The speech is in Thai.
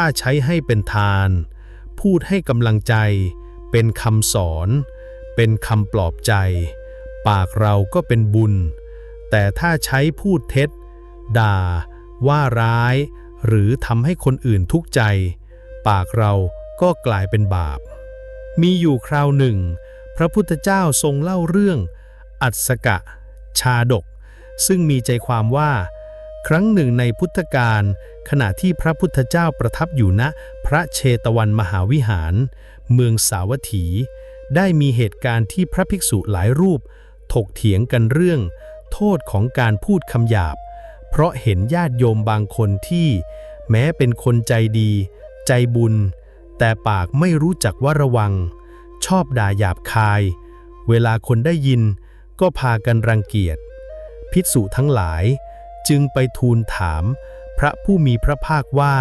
ถ้าใช้ให้เป็นทาน พูดให้กำลังใจ เป็นคำสอน เป็นคำปลอบใจ ปากเราก็เป็นบุญ แต่ถ้าใช้พูดเท็จ ด่า ว่าร้าย หรือทำให้คนอื่นทุกข์ใจ ปากเราก็กลายเป็นบาป มีอยู่คราวหนึ่ง พระพุทธเจ้าทรงเล่าเรื่อง อัศกะ ชาดก ซึ่งมีใจความว่า ครั้งหนึ่งในพุทธกาลขณะที่พระพุทธเจ้าประทับอยู่ณพระเชตวันมหาวิหาร เมืองสาวัตถี ได้มีเหตุการณ์ที่พระภิกษุหลายรูป ถกเถียงกันเรื่อง โทษของการพูดคำหยาบ เพราะเห็นญาติโยมบางคนที่ แม้เป็นคนใจดี ใจบุญ แต่ปากไม่รู้จักว่าระวัง ชอบด่าหยาบคาย เวลาคนได้ยินก็พากันรังเกียจ ภิกษุทั้งหลาย จึงไปทูลถามพระผู้มีพระภาคว่า